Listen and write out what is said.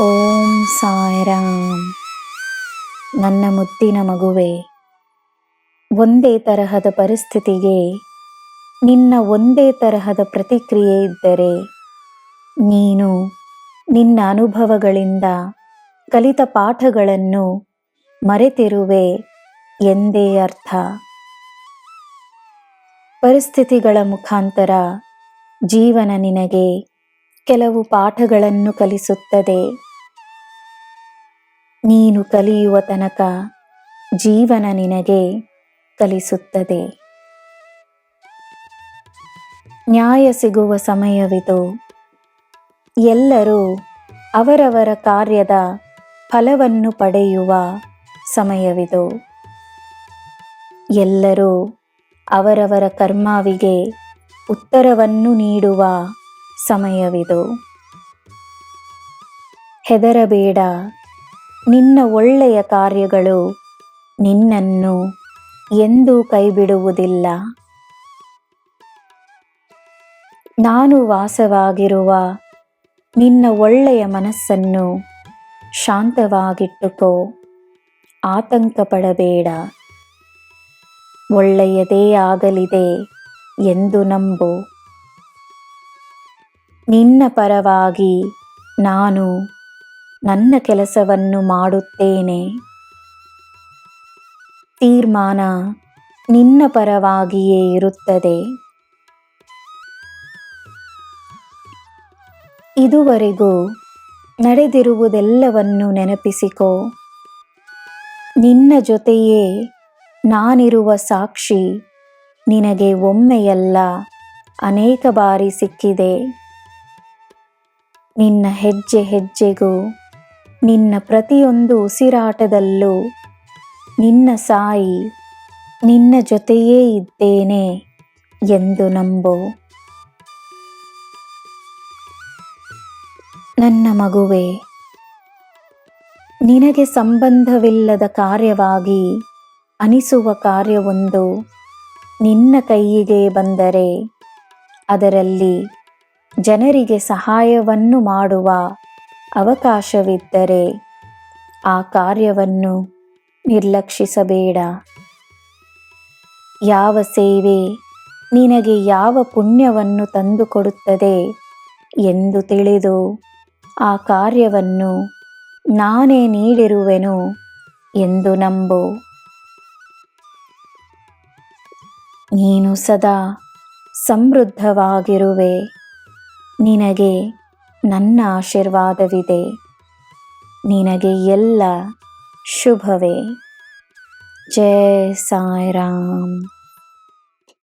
ಓಂ ಸಾಯಿರಾಮ್. ನನ್ನ ಮುತ್ತಿನ ಮಗುವೆ, ಒಂದೇ ತರಹದ ಪರಿಸ್ಥಿತಿಗೆ, ನಿನ್ನ ಒಂದೇ ತರಹದ ಪ್ರತಿಕ್ರಿಯೆ ಇದ್ದರೆ, ನೀನು ನಿನ್ನ ಅನುಭವಗಳಿಂದ ಕಲಿತ ಪಾಠಗಳನ್ನು ಮರೆತಿರುವೆ ಎಂದೇ ಅರ್ಥ. ಪರಿಸ್ಥಿತಿಗಳ ಮುಖಾಂತರ ಜೀವನ ನಿನಗೆ ಕೆಲವು ಪಾಠಗಳನ್ನು ಕಲಿಸುತ್ತದೆ. ನೀನು ಕಲಿಯುವ ತನಕ ಜೀವನ ನಿನಗೆ ಕಲಿಸುತ್ತದೆ. ನ್ಯಾಯ ಸಿಗುವ ಸಮಯವಿದು. ಎಲ್ಲರೂ ಅವರವರ ಕಾರ್ಯದ ಫಲವನ್ನು ಪಡೆಯುವ ಸಮಯವಿದು. ಎಲ್ಲರೂ ಅವರವರ ಕರ್ಮಾವಿಗೆ ಉತ್ತರವನ್ನು ನೀಡುವ ಸಮಯವಿದು. ಹೆದರಬೇಡ. ನಿನ್ನ ಒಳ್ಳೆಯ ಕಾರ್ಯಗಳು ನಿನ್ನನ್ನು ಎಂದೂ ಕೈಬಿಡುವುದಿಲ್ಲ. ನಾನು ವಾಸವಾಗಿರುವ ನಿನ್ನ ಒಳ್ಳೆಯ ಮನಸ್ಸನ್ನು ಶಾಂತವಾಗಿಟ್ಟುಕೋ. ಆತಂಕ ಪಡಬೇಡ ಒಳ್ಳೆಯದೇ ಆಗಲಿದೆ ಎಂದು ನಂಬು. ನಿನ್ನ ಪರವಾಗಿ ನಾನು ನನ್ನ ಕೆಲಸವನ್ನು ಮಾಡುತ್ತೇನೆ. ತೀರ್ಮಾನ ನಿನ್ನ ಪರವಾಗಿಯೇ ಇರುತ್ತದೆ. ಇದುವರೆಗೂ ನಡೆದಿರುವುದೆಲ್ಲವನ್ನು ನೆನಪಿಸಿಕೋ. ನಿನ್ನ ಜೊತೆಯೇ ನಾನಿರುವ ಸಾಕ್ಷಿ ನಿನಗೆ ಒಮ್ಮೆಯಲ್ಲ ಅನೇಕ ಬಾರಿ ಸಿಕ್ಕಿದೆ. ನಿನ್ನ ಹೆಜ್ಜೆ ಹೆಜ್ಜೆಗೂ, ನಿನ್ನ ಪ್ರತಿಯೊಂದು ಉಸಿರಾಟದಲ್ಲೂ ನಿನ್ನ ಸಾಯಿ, ನಿನ್ನ ಜೊತೆಯೇ ಇದ್ದೇನೆ ಎಂದು ನಂಬು. ನನ್ನ ಮಗುವೆ, ನಿನಗೆ ಸಂಬಂಧವಿಲ್ಲದ ಕಾರ್ಯವಾಗಿ ಅನಿಸುವ ಕಾರ್ಯವೊಂದು ನಿನ್ನ ಕೈಯಿಗೆ ಬಂದರೆ ಅದರಲ್ಲಿ ಜನರಿಗೆ ಸಹಾಯವನ್ನು ಮಾಡುವ ಅವಕಾಶವಿದ್ದರೆ ಆ ಕಾರ್ಯವನ್ನು ನಿರ್ಲಕ್ಷಿಸಬೇಡ. ಯಾವ ಸೇವೆ ನಿನಗೆ ಯಾವ ಪುಣ್ಯವನ್ನು ತಂದುಕೊಡುತ್ತದೆ ಎಂದು ತಿಳಿದು ಆ ಕಾರ್ಯವನ್ನು ನಾನೇ ನೀಡಿರುವೆನು ಎಂದು ನಂಬು. ನೀನು ಸದಾ ಸಮೃದ್ಧವಾಗಿರುವೆ. ನಿನಗೆ ನನ್ನ ಆಶೀರ್ವಾದವಿದೆ. ನಿನಗೆ ಎಲ್ಲ ಶುಭವೇ. ಜಯ ಸಾಯಿರಾಮ್.